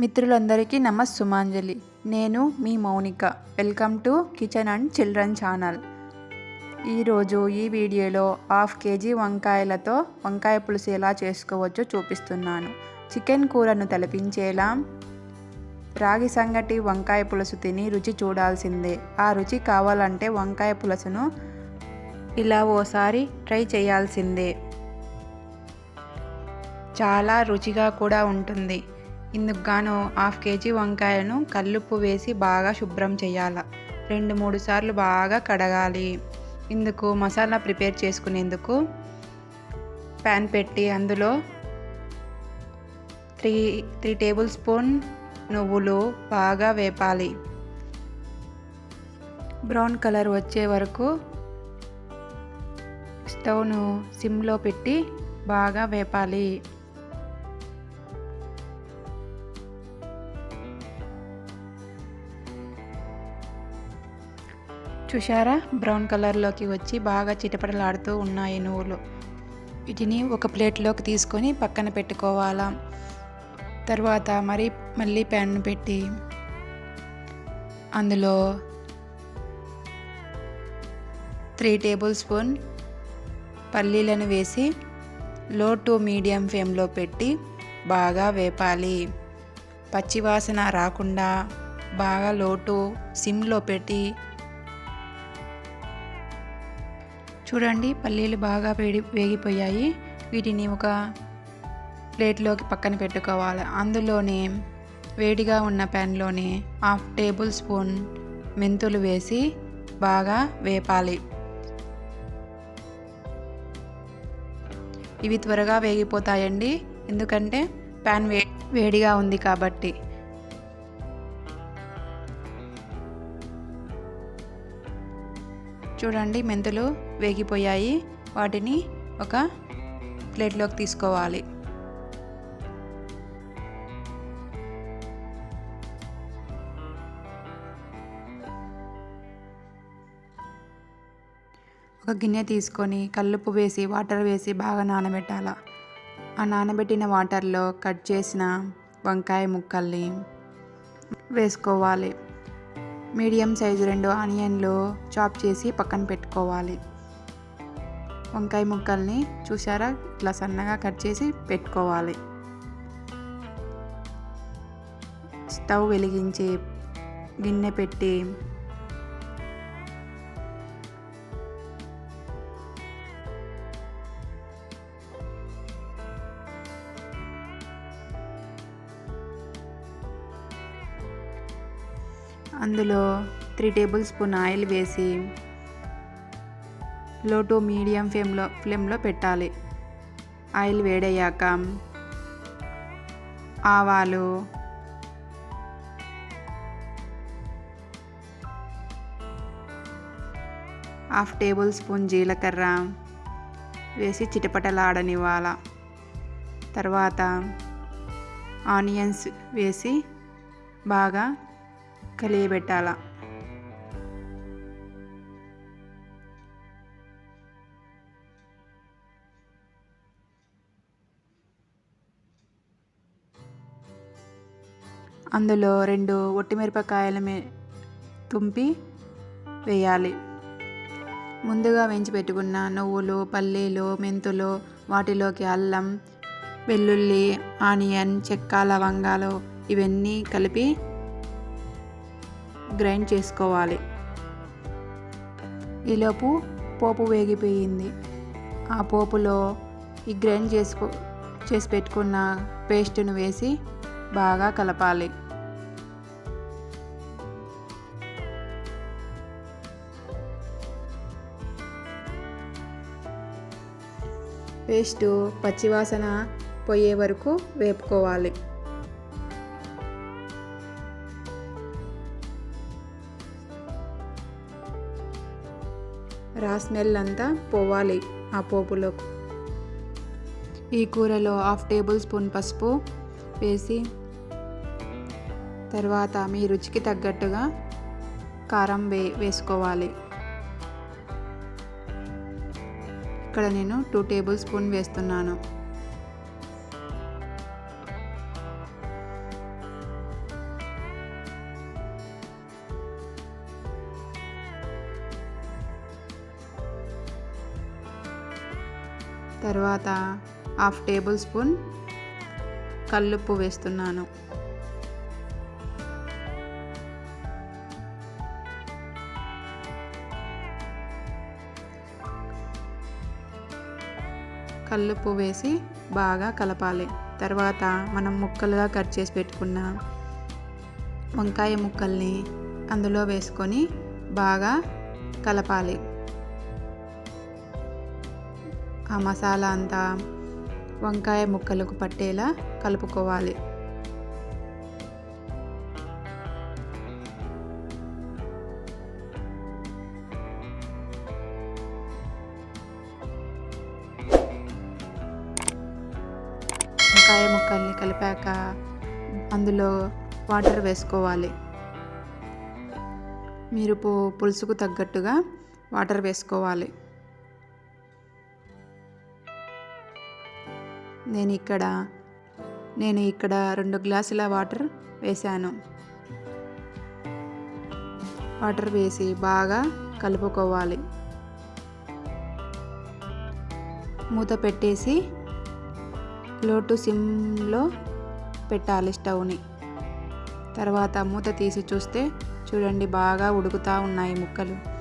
మిత్రులందరికీ నమస్సుమాంజలి. నేను మీ Mounika. Welcome to kitchen and children channel. ఈరోజు ఈ వీడియోలో హాఫ్ కేజీ వంకాయలతో వంకాయ పులుసు ఎలా చేసుకోవచ్చో చూపిస్తున్నాను. చికెన్ కూరను తలపించేలా రాగి సంగటి వంకాయ పులుసు తిని రుచి చూడాల్సిందే. ఆ రుచి కావాలంటే వంకాయ పులుసును ఇలా ఓసారి ట్రై చేయాల్సిందే. చాలా రుచిగా కూడా ఉంటుంది. ఇందుకు గాను హాఫ్ కేజీ వంకాయను కల్లుప్పు వేసి బాగా శుభ్రం చేయాలి. రెండు మూడు సార్లు బాగా కడగాలి. ఇందుకు మసాలా ప్రిపేర్ చేసుకునేందుకు ప్యాన్ పెట్టి అందులో త్రీ త్రీ టేబుల్ స్పూన్ నువ్వులు బాగా వేపాలి. బ్రౌన్ కలర్ వచ్చే వరకు స్టవ్ను సిమ్లో పెట్టి బాగా వేపాలి. చూశారా? బ్రౌన్ కలర్లోకి వచ్చి బాగా చిటపటలాడుతూ ఉన్నాయి నువ్వులు వీటిని ఒక ప్లేట్లోకి తీసుకొని పక్కన పెట్టుకోవాలా? తర్వాత మరి మళ్ళీ ప్యాన్ పెట్టి అందులో త్రీ టేబుల్ స్పూన్ పల్లీలను వేసి లో టు మీడియం ఫ్లేమ్లో పెట్టి బాగా వేపాలి. పచ్చివాసన రాకుండా బాగా లోటు సిమ్లో పెట్టి చూడండి పల్లీలు బాగా వేడి వేగిపోయాయి. వీటిని ఒక ప్లేట్లోకి పక్కన పెట్టుకోవాలి. అందులోనే వేడిగా ఉన్న ప్యాన్లోనే హాఫ్ టేబుల్ స్పూన్ మెంతులు వేసి బాగా వేపాలి. ఇవి త్వరగా వేగిపోతాయండి. ఎందుకంటే ప్యాన్ వే వేడిగా ఉంది కాబట్టి. చూడండి మెంతులు వేగిపోయాయి. వాటిని ఒక ప్లేట్లోకి తీసుకోవాలి. ఒక గిన్నె తీసుకొని కల్లుపు వేసి వాటర్ వేసి బాగా నానబెట్టాల. ఆ నానబెట్టిన వాటర్లో కట్ చేసిన వంకాయ ముక్కల్ని వేసుకోవాలి. మీడియం సైజు రెండు ఆనియన్లు చాప్ చేసి పక్కన పెట్టుకోవాలి. వంకాయ ముక్కల్ని చూసారా ఇట్లా సన్నగా కట్ చేసి పెట్టుకోవాలి. స్టవ్ వెలిగించి గిన్నె పెట్టి అందులో త్రీ టేబుల్ స్పూన్ ఆయిల్ వేసి లో టు మీడియం ఫ్లేమ్లో ఫ్లేమ్లో పెట్టాలి. ఆయిల్ వేడయ్యాక ఆవాలు హాఫ్ టేబుల్ స్పూన్ జీలకర్ర వేసి చిటపటలాడనివ్వాల. తర్వాత ఆనియన్స్ వేసి బాగా కలియబెట్టాల? అందులో రెండు ఒట్టిమిరపకాయల మీ తుంపి వేయాలి. ముందుగా వేయించి పెట్టుకున్న నువ్వులు పల్లీలు మెంతులు వాటిలోకి అల్లం వెల్లుల్లి ఆనియన్ చెక్క లవంగాలు ఇవన్నీ కలిపి గ్రైండ్ చేసుకోవాలి. ఈలోపు పోపు వేగిపోయింది. ఆ పోపులో ఈ గ్రైండ్ చేసుకో చేసి పెట్టుకున్న పేస్ట్ను వేసి బాగా కలపాలి. పేస్టు పచ్చివాసన పోయే వరకు వేపుకోవాలి. స్మెల్ అంతా పోవాలి ఆ పోపులో ఈ కూరలో హాఫ్ టేబుల్ స్పూన్ పసుపు వేసి తర్వాత మీ రుచికి తగ్గట్టుగా కారం వే వేసుకోవాలి. ఇక్కడ నేను టూ టేబుల్ స్పూన్ వేస్తున్నాను. తర్వాత హాఫ్ టేబుల్ స్పూన్ కల్లుప్పు వేస్తున్నాను. కల్లుప్పు వేసి బాగా కలపాలి. తర్వాత మనం ముక్కలుగా కట్ చేసి పెట్టుకున్న వంకాయ ముక్కల్ని అందులో వేసుకొని బాగా కలపాలి. ఆ మసాలా అంతా వంకాయ ముక్కలకు పట్టేలా కలుపుకోవాలి. వంకాయ ముక్కల్ని కలిపాక అందులో వాటర్ వేసుకోవాలి. మీరు పులుసుకు తగ్గట్టుగా వాటర్ వేసుకోవాలి. నేను ఇక్కడ నేను ఇక్కడ రెండు గ్లాసుల వాటర్ వేశాను. వాటర్ వేసి బాగా కలుపుకోవాలి. మూత పెట్టేసి లో టు సిమ్లో పెట్టాలి స్టవ్ని. తర్వాత మూత తీసి చూస్తే చూడండి బాగా ఉడుకుతూ ఉన్నాయి ముక్కలు.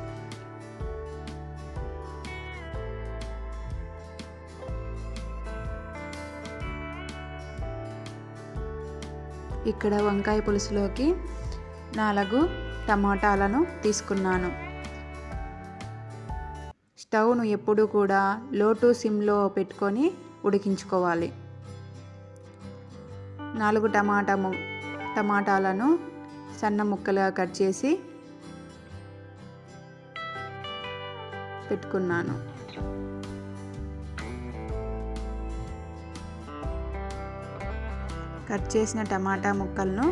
ఇక్కడ వంకాయ పులుసులోకి నాలుగు టమాటాలను తీసుకున్నాను. స్టవ్ను ఎప్పుడూ కూడా లో టు సిమ్లో పెట్టుకొని ఉడికించుకోవాలి. నాలుగు టమాటా ము టమాటాలను సన్న ముక్కలుగా కట్ చేసి పెట్టుకున్నాను. కట్ చేసిన టమాటా ముక్కలను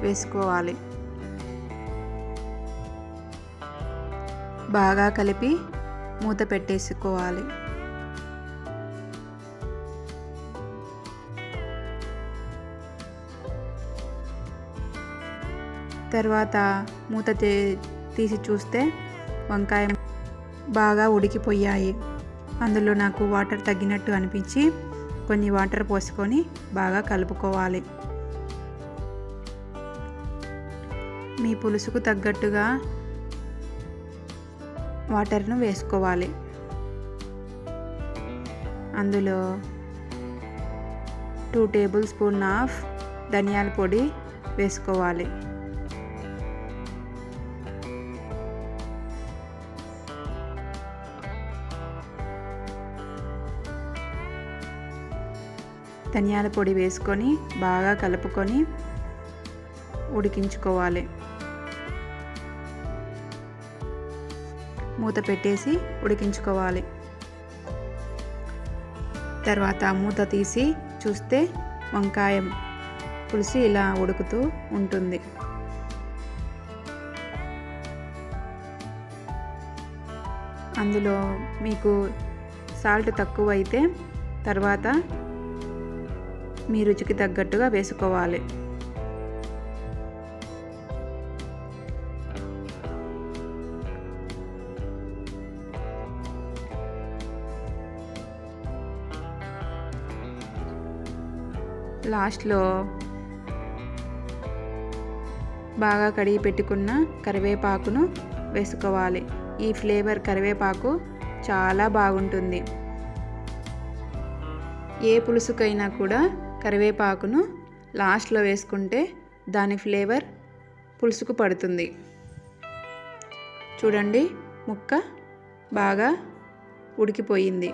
వేసుకోవాలి. బాగా కలిపి మూత పెట్టేసుకోవాలి. తర్వాత మూత తీసి చూస్తే వంకాయ బాగా ఉడికిపోయాయి. అందులో నాకు వాటర్ తగ్గినట్టు అనిపించి కొన్ని వాటర్ పోసుకొని బాగా కలుపుకోవాలి. మీ పులుసుకు తగ్గట్టుగా వాటర్ను వేసుకోవాలి. అందులో టూ టేబుల్ స్పూన్ ఆఫ్ ధనియాల పొడి వేసుకోవాలి. ధనియాల పొడి వేసుకొని బాగా కలుపుకొని ఉడికించుకోవాలి. మూత పెట్టేసి ఉడికించుకోవాలి. తర్వాత మూత తీసి చూస్తే వంకాయ పులుసు ఇలా ఉడుకుతూ ఉంటుంది. అందులో మీకు సాల్ట్ తక్కువ అయితే తర్వాత మీ రుచికి తగ్గట్టుగా వేసుకోవాలి. లాస్ట్లో బాగా కడిగి పెట్టుకున్న కరివేపాకును వేసుకోవాలి. ఈ ఫ్లేవర్ కరివేపాకు చాలా బాగుంటుంది. ఏ పులుసుకైనా కూడా కరివేపాకును లాస్ట్లో వేసుకుంటే దాని ఫ్లేవర్ పులుసుకు పడుతుంది. చూడండి ముక్క బాగా ఉడికిపోయింది.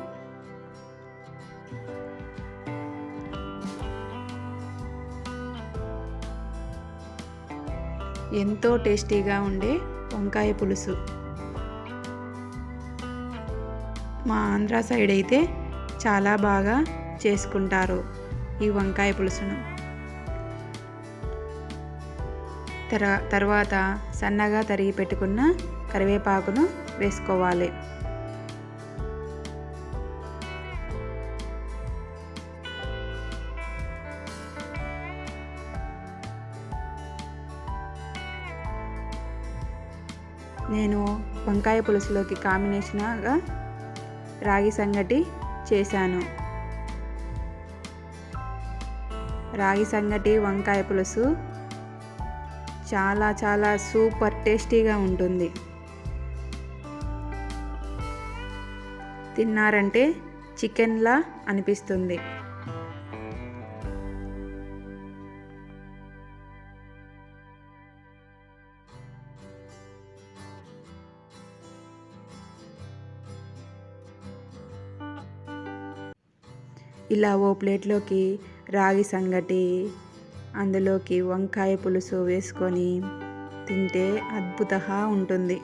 ఎంతో టేస్టీగా ఉండే వంకాయ పులుసు. మా ఆంధ్ర సైడ్ అయితే చాలా బాగా చేసుకుంటారు. ఈ వంకాయ పులుసును. తర తర్వాత సన్నగా తరిగి పెట్టుకున్న కరివేపాకును వేసుకోవాలి. నేను వంకాయ పులుసులోకి కాంబినేషన్గా రాగి సంగటి చేశాను. రాగి సంగటి వంకాయ పులుసు చాలా చాలా సూపర్ టేస్టీగా ఉంటుంది. తిన్నారంటే చికెన్లా అనిపిస్తుంది. ఇలా ఓ ప్లేట్లోకి రాగి సంగటి అందులోకి వంకాయ పులుసు వేసుకొని తింటే అద్భుతంగా ఉంటుంది.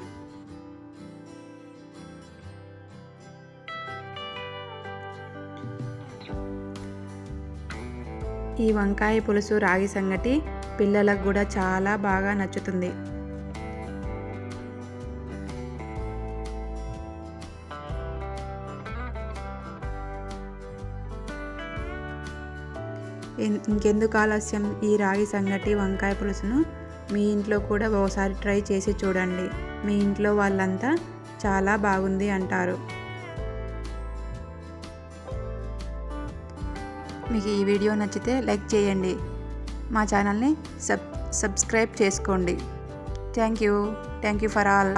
ఈ వంకాయ పులుసు రాగి సంగటి పిల్లలకు కూడా చాలా బాగా నచ్చుతుంది. ఇంకెందుకు ఆలస్యం ఈ రాగి సంగటి వంకాయ పులుసును? మీ ఇంట్లో కూడా ఒకసారి ట్రై చేసి చూడండి. మీ ఇంట్లో వాళ్ళంతా చాలా బాగుంది అంటారు. మీకు ఈ వీడియో నచ్చితే లైక్ చేయండి. మా ఛానల్ని సబ్ సబ్స్క్రైబ్ చేసుకోండి. Thank you. Thank you for all.